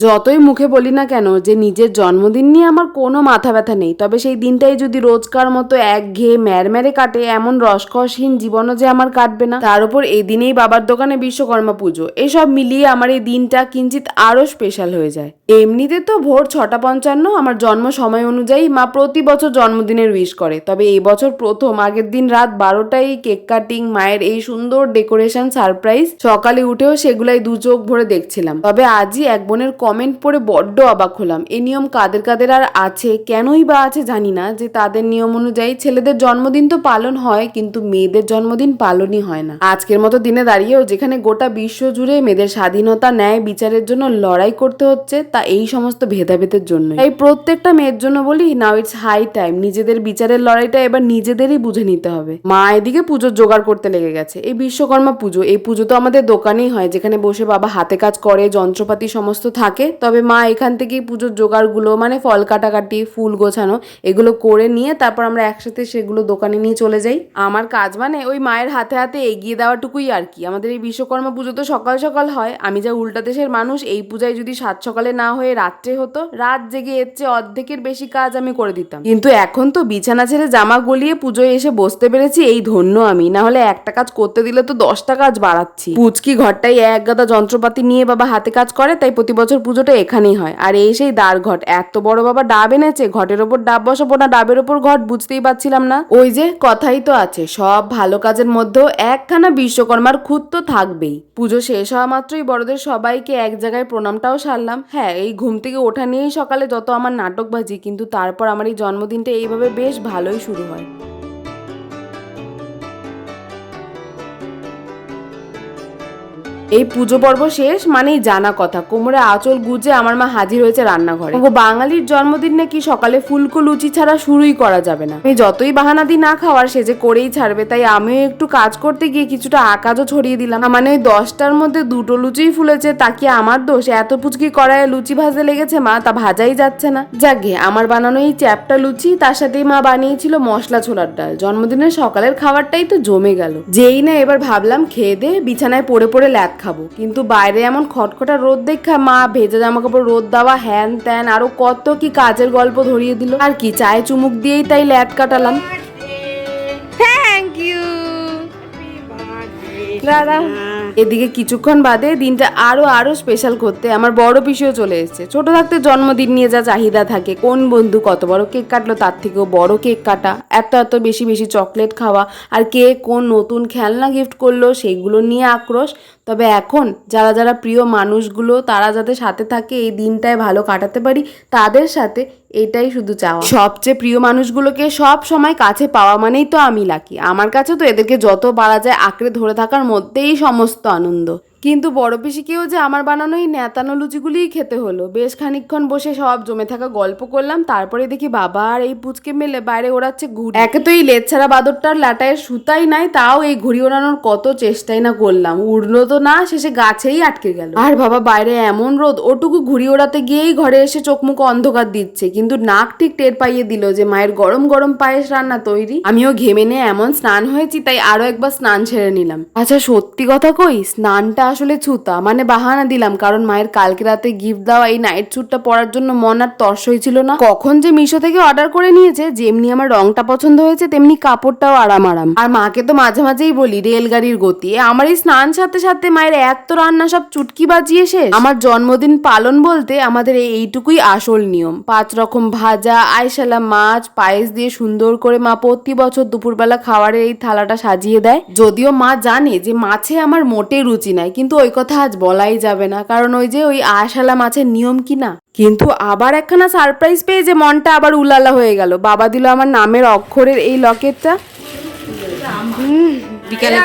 যতই মুখে বলি না কেন, যে নিজের জন্মদিন নিয়ে আমার কোনো মাথা ব্যথা নেই। তবে সেই দিনটাই যদি রোজকার মতো এক ঘেয়ে ম্যারম্যারে কাটে, এমন রসকসহীন জীবনও যে আমার কাটবে না। তার উপর এই দিনেই বাবার দোকানে বিশ্বকর্মা পুজো। এসব মিলিয়ে আমার এই দিনটা কিঞ্চিত আরও স্পেশাল হয়ে যায়। এমনিতে তো ভোর ছটা পঞ্চান্ন, আমার জন্ম সময় অনুযায়ী মা প্রতি বছর জন্মদিনের উইশ করে। তবে এই বছর প্রথম, আগের দিন রাত বারোটায় কেক কাটিং, মায়ের এই সুন্দর ডেকোরেশন সারপ্রাইজ, সকালে উঠেও সেগুলাই দু চোখ ভরে দেখছিলাম। তবে আজই এক বোনের কমেন্ট পড়ে বড্ড অবাক হলাম। এই নিয়ম কাদের কাদের আর আছে, কেনই বা আছে জানি না, যে তাদের নিয়ম অনুযায়ী ছেলেদের জন্মদিন তো পালন হয়, কিন্তু মেয়েদের জন্মদিন পালনই হয় না। আজকের মতো দিনে দাঁড়িয়েও যেখানে গোটা বিশ্ব জুড়ে মেয়েদের স্বাধীনতা, ন্যায়, বিচারের জন্য লড়াই করতে হচ্ছে, তা এই সমস্ত ভেদাভেদের জন্য এই প্রত্যেকটা মেয়ের জন্য বলি নাও ইটস হাই টাইম নিজেদের বিচারের লড়াইটা এবার নিজেদেরই বুঝে নিতে হবে। মা এদিকে পুজোর জোগাড় করতে লেগে গেছে। এই বিশ্বকর্মা পুজো, এই পুজো তো আমাদের দোকানেই হয়, যেখানে বসে বাবা হাতে কাজ করে, যন্ত্রপাতি সমস্ত থাকে। তবে মা এখান থেকেই পুজোর জোগাড়গুলো মানে ফল কাটাকাটি, ফুল গোছানো, এগুলো করে নিয়ে তারপর আমরা একসাথে সেগুলো দোকানে নিয়ে চলে যাই। আমার কাজ মানে ওই মায়ের হাতে হাতে এগিয়ে দেওয়াটুকুই আর কি। আমাদের এই বিশ্বকর্মা পুজো তো সকাল সকাল হয়। আমি যা উল্টা দেশের মানুষ, এই পূজায় যদি সাত সকালে না হয়ে রাত্রে হতো, রাত জেগে এর চেয়ে অর্ধেকের বেশি কাজ আমি করে দিতাম। কিন্তু এখন তো বিছানা ছেড়ে জামা গলিয়ে পুজোয় এসে বসতে পেরেছি, এই ধন্য আমি। না হলে একটা কাজ করতে দিলে তো দশটা কাজ বাড়াচ্ছি। পুচকি ঘরটাই এক গাদা যন্ত্রপাতি নিয়ে বাবা হাতে কাজ করে, তাই প্রতি বছর পুজোটা এখানেই হয়। আর এই সেই দ্বার ঘট, এত বড় বাবা ডাব এনেছে, ঘটের ওপর ডাব বসাবো না, ডাবের ওপর ঘট বুঝতেই পারছিলাম না। ওই যে কথাই তো আছে, সব ভালো কাজের মধ্যেও একখানা বিশ্বকর্মার খুঁত তো থাকবেই। পুজো শেষ হওয়া মাত্রই বড়দের সবাইকে এক জায়গায় প্রণামটাও সারলাম। হ্যাঁ এই ঘুম থেকে ওঠা নিয়েই সকালে যত আমার নাটক বাজি, কিন্তু তারপর আমার এই জন্মদিনটা এইভাবে বেশ ভালোই শুরু হয়। এই পুজো পর্ব শেষ মানেই জানা কথা। কোমরে আঁচল গুজে আমার মা হাজির হয়েছে রান্নাঘরে। ও বাঙালির জন্মদিন নাকি সকালে ফুলকো লুচি ছাড়া শুরুই করা যাবে না। আমি যতই বাহানা দিই না খাওয়ার, সে যে করেই ছাড়বে, তাই আমিও একটু কাজ করতে গিয়ে কিছুটা আকাজও ছড়িয়ে দিলাম। মানে ওই দশটার মধ্যে দুটো লুচিই ফুলেছে, তা কি আমার দোষ? এত পুচকি কড়াইয়ে লুচি ভাজতে লেগেছে মা, তা ভাজাই যাচ্ছে না। যাকে আমার বানানো এই চ্যাপটা লুচি, তার সাথেই মা বানিয়েছিল মশলা ছোলার ডাল। জন্মদিনের সকালের খাবারটাই তো জমে গেল। যেই না এবার ভাবলাম খেয়ে দে, বিছানায় পড়ে পড়ে ল্যাদ খাব কিন্তু বাইরে এমন খটখটা রোদ দেখা মা ভেজা জামা কাপড় রোদ দেওয়া হ্যান ত্যান আরও কত কি কাজের গল্প ধরিয়ে দিল। আর কি চায়ে চুমুক দিয়েই তাই ল্যাদ কাটালাম। থ্যাংক ইউ দাদা এদিকে কিছুক্ষণ বাদে দিনটা আরও আরও স্পেশাল করতে আমার বড় পিসিও চলে এসেছে। ছোট থাকতে জন্মদিন নিয়ে যা চাহিদা থাকে কোন বন্ধু কত বড় কেক কাটলো তার থেকেও বড় কেক কাটা এত এত বেশি বেশি চকলেট খাওয়া আর কে কোন নতুন খেলনা গিফট করল সেইগুলো নিয়ে আক্রোশ। তবে এখন যারা যারা প্রিয় মানুষগুলো, তারা যাতে সাথে থাকে, এই দিনটায় ভালো কাটাতে পারি, তাদের সাথে এটাই শুধু চাওয়া। সবচেয়ে প্রিয় মানুষগুলোকে সব সময় কাছে পাওয়া মানেই তো আমি, লাকি। আমার কাছে তো এদেরকে যত পারা যায়, আঁকড়ে ধরে থাকার মধ্যেই সমস্ত আনন্দ। কিন্তু বড় পিসিকেও যে আমার বানানো এই ন্যাতানো লুচিগুলিই খেতে হলো। বেশ খানিকক্ষণ বসে সব জমে থাকা গল্প করলাম, তারপরে দেখি বাবা আর এই পুচকে মেলে বাইরে ওড়াচ্ছে ঘুড়ি। একে তো এই লেজ ছাড়া বাদরটার লাটায় সুতাই নাই, তাও এই ঘুড়ি ওড়ানোর কত চেষ্টাই না করলাম। উড়লো তো না, শেষে গাছেই আটকে গেল। আর বাবা, বাইরে এমন রোদ, ওটুকু ঘুড়ি ওড়াতে গিয়েই ঘরে এসে চোখ মুখ অন্ধকার দিচ্ছে, কিন্তু নাক ঠিক টের পাইয়ে দিল যে মায়ের গরম গরম পায়েস রান্না তৈরি। আমিও ঘেমে নিয়ে এমন স্নান হয়েছি, তাই আরও একবার স্নান ছেড়ে নিলাম। আচ্ছা সত্যি কথা কই? স্নানটা আসলে ছুতা। মানে বাহানা দিলাম, কারণ মায়ের কালকে রাতে গিফট দেওয়া এই নাইট স্যুটটা পরার জন্য মন আর তর্স হয়েছিল না। কখন যে মিশো থেকে অর্ডার করে নিয়েছে, যেমনি আমার রংটা পছন্দ হয়েছে, তেমনি কাপড়টাও আরাম আরাম আর মাকে তো মাঝে মাঝেই বলি, রেলগাড়ির গতি। আমার এই স্নান সাথে সাথে মায়ের এত রান্না সব চুটকি বাজিয়ে শেষ। আমার জন্মদিন পালন বলতে আমাদের এই এইটুকুই আসল নিয়ম। পাঁচ রকম ভাজা, আইশালা মাছ, পায়েস দিয়ে সুন্দর করে মা প্রতি বছর দুপুরবেলা খাওয়ারের এই থালাটা সাজিয়ে দেয়। যদিও মা জানে যে মাছে আমার মোটে রুচি নাই কিন্তু ওই কথা আজ বলাই যাবে না কারণ ওই যে ওই আশালা মাছের নিয়ম কি না কিন্তু আবার একখানা সারপ্রাইজ পেয়ে যে মনটা আবার উলালা হয়ে গেল বাবা দিল আমার নামের অক্ষরের এই লকেটটা বিকালে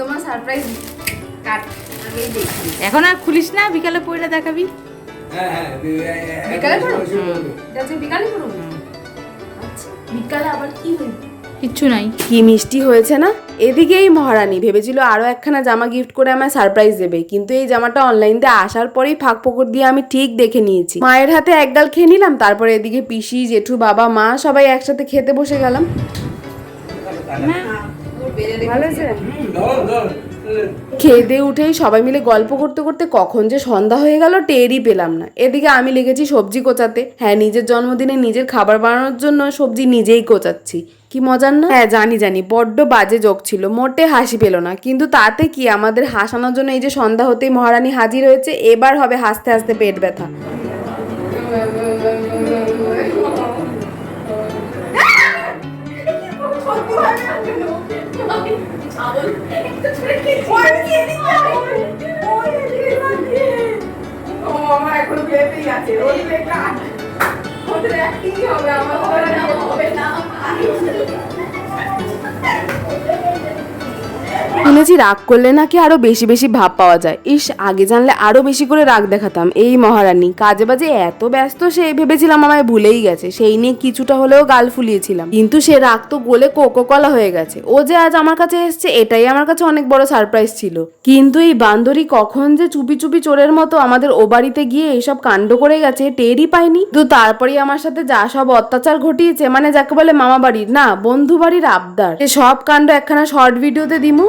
তোমার সারপ্রাইজ এখন আর খুলিস না বিকালে পড়লে দেখাবি হ্যাঁ হ্যাঁ বিকালে আচ্ছা আবার কি হইল কিচ্ছু নাই। কি মিষ্টি হয়েছে না? এদিকেই মহারানী ভেবেছিল আরও একখানা জামা গিফট করে আমায় সারপ্রাইজ দেবে। কিন্তু এই জামাটা অনলাইন দিয়ে আসার পরেই ফাঁক পকড় দিয়ে আমি ঠিক দেখে নিয়েছি। মায়ের হাতে এক গাল খেয়ে নিলাম, তারপরে এদিকে পিসি, জেঠু, বাবা, মা সবাই একসাথে খেতে বসে গেলাম। ভালো। খেয়ে উঠেই সবাই মিলে গল্প করতে করতে কখন যে সন্ধ্যা হয়ে গেল, টেরই পেলাম না। এদিকে আমি লেগেছি সবজি কোচাতে। হ্যাঁ নিজের জন্মদিনে নিজের খাবার বানানোর জন্য সবজি নিজেই কোচাচ্ছি। কি মজার না? হ্যাঁ জানি জানি। বড্ড বাজে যোগ ছিল মোটে হাসি পেল না। কিন্তু তাতে কি আমাদের হাসানোর জন্য এই যে সন্ধ্যা হতেই মহারানী হাজির হয়েছে এবার হবে হাসতে হাসতে পেট ব্যথা। শুনেছি রাগ করলে নাকি আরও বেশি বেশি ভাব পাওয়া যায়। ইস, আগে জানলে আরও বেশি করে রাগ দেখাতাম। এই মহারানী, কাজে বাজে এত ব্যস্ত, সে ভেবেছিলাম আমায় ভুলেই গেছে। সেই নিয়ে কিছুটা হলেও গাল ফুলিয়েছিলাম। কিন্তু সে রাগ তো গলে কোকো কলা হয়ে গেছে। ও যে আজ আমার কাছে এসছে, এটাই আমার কাছে অনেক বড় সারপ্রাইজ ছিল। কিন্তু এই বান্দরি কখন যে চুপি চুপি চোরের মতো আমাদের ও বাড়িতে গিয়ে এসব কাণ্ড করে গেছে, টেরই পাইনি। তো তারপরেই আমার সাথে যা সব অত্যাচার ঘটিয়েছে মানে যাকে বলে মামা বাড়ির না বন্ধু বাড়ির আবদার সব কাণ্ড একখানা শর্ট ভিডিওতে দিমু।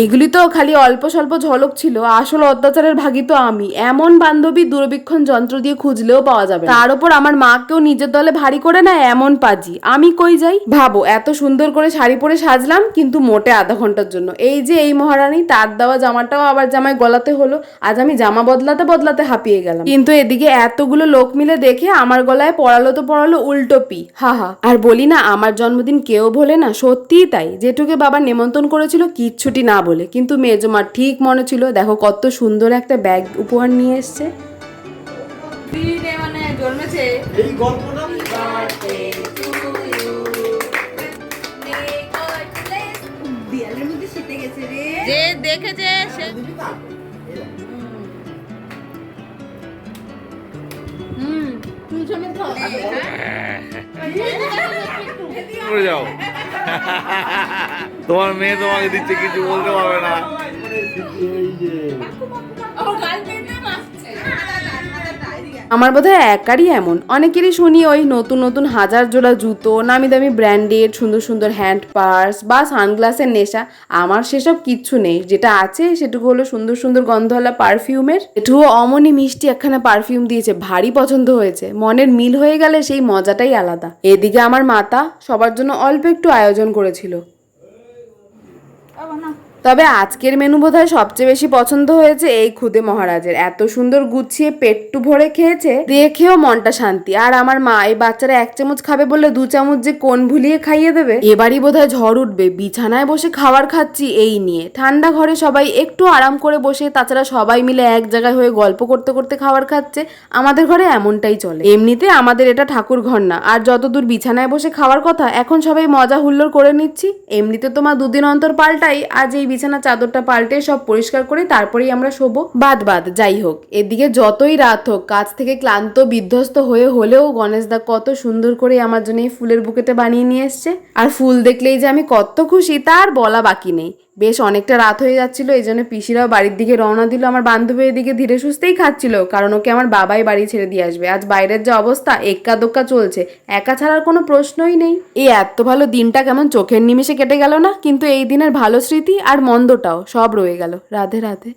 এইগুলি তো খালি অল্প স্বল্প ঝলক ছিল, আসল অত্যাচারের ভাগী তো আমি। এমন বান্ধবী দূরবীক্ষণ যন্ত্র দিয়ে খুঁজলেও পাওয়া যাবে তার উপর আমার মাকেও নিজের দলে ভারী করে না, এমন পাজি। আমি কই যাই? ভাবো, এত সুন্দর করে শাড়ি পরে সাজলাম, কিন্তু মোটে আধা ঘণ্টার জন্য। এই যে এই মহারানী, তার দেওয়া জামাটাও আবার জামায় গলাতে হলো। আজ আমি জামা বদলাতে বদলাতে হাঁপিয়ে গেলাম। কিন্তু এদিকে এতগুলো লোক মিলে দেখে আমার গলায় পড়ালো তো পড়ালো উল্টো পি। হা হা। আর বলি না, আমার জন্মদিন কেউ ভোলে না, সত্যিই তাই। যেটুকে বাবা নেমন্তন্ন করেছিল, কিচ্ছুটি না বলে। কিন্তু মেজমার ঠিক মনে ছিল দেখো কত সুন্দর একটা ব্যাগ উপহার নিয়ে এসছে। মানে জন্মেছে এই গল্পটা যে দেখেছে সে খাও করে যাও। তোমার মেয়ে তোমাকে দিচ্ছে, কিছু বলতে পারবে না। আমার বোধহয় একারই এমন। অনেকেরই শুনি ওই নতুন নতুন হাজার জোড়া জুতো, নামি দামি ব্র্যান্ডেড, সুন্দর সুন্দর হ্যান্ড পার্স বা সানগ্লাসের নেশা। আমার সেসব কিচ্ছু নেই। যেটা আছে সেটুকু হলো সুন্দর সুন্দর গন্ধওয়ালা পারফিউমের। এটুও অমনি মিষ্টি একখানা পারফিউম দিয়েছে। ভারী পছন্দ হয়েছে। মনের মিল হয়ে গেলে সেই মজাটাই আলাদা। এদিকে আমার মাতা সবার জন্য অল্প একটু আয়োজন করেছিল। Apa, তবে আজকের মেনু বোধহয় সবচেয়ে বেশি পছন্দ হয়েছে এই খুদে মহারাজের। এত সুন্দর গুছিয়ে পেটটু ভরে খেয়েছে, দেখেও মনটা শান্তি। আর আমার মা এই বাচ্চারা এক চামচ খাবে বললে দু চামচ যে কোন ভুলিয়ে খাইয়ে দেবে? এবারই বোধহয় ঝড় উঠবে। বিছানায় বসে খাবার খাচ্ছি এই নিয়ে। ঠান্ডা ঘরে সবাই একটু আরাম করে বসে, তাছাড়া সবাই মিলে এক জায়গায় হয়ে গল্প করতে করতে খাবার খাচ্ছে। আমাদের ঘরে এমনটাই চলে। এমনিতে আমাদের এটা ঠাকুর ঘর না। আর যতদূর বিছানায় বসে খাওয়ার কথা, এখন সবাই মজা হুল্লোড় করে নিচ্ছি। এমনিতে তো মা দুদিন অন্তর পাল্টাই, আজ এই বিছানা চাদরটা পাল্টে সব পরিষ্কার করে তারপরেই আমরা শোবো। বাদ বাদ, যাই হোক, এদিকে যতই রাত হোক, কাজ থেকে ক্লান্ত, বিধ্বস্ত হয়ে হলেও গণেশদা কত সুন্দর করে আমার জন্য এই ফুলের বুকেটা বানিয়ে নিয়ে এসছে। আর ফুল দেখলেই যে আমি কত খুশি, তার বলা বাকি নেই। বেশ অনেকটা রাত হয়ে যাচ্ছিল, এই জন্য পিসিরাও বাড়ির দিকে রওনা দিল। আমার বান্ধবী এদিকে ধীরে সুস্থেই খাচ্ছিল, কারণ ওকে আমার বাবাই বাড়ি ছেড়ে দিয়ে আসবে। আজ বাইরের যে অবস্থা এক্কা দোক্কা চলছে। একা ছাড়ার কোনো প্রশ্নই নেই। এই এত ভালো দিনটা কেমন চোখের নিমিষে কেটে গেল না? কিন্তু এই দিনের ভালো স্মৃতি আর মন্দটাও সব রয়ে গেল, রাধে রাধে।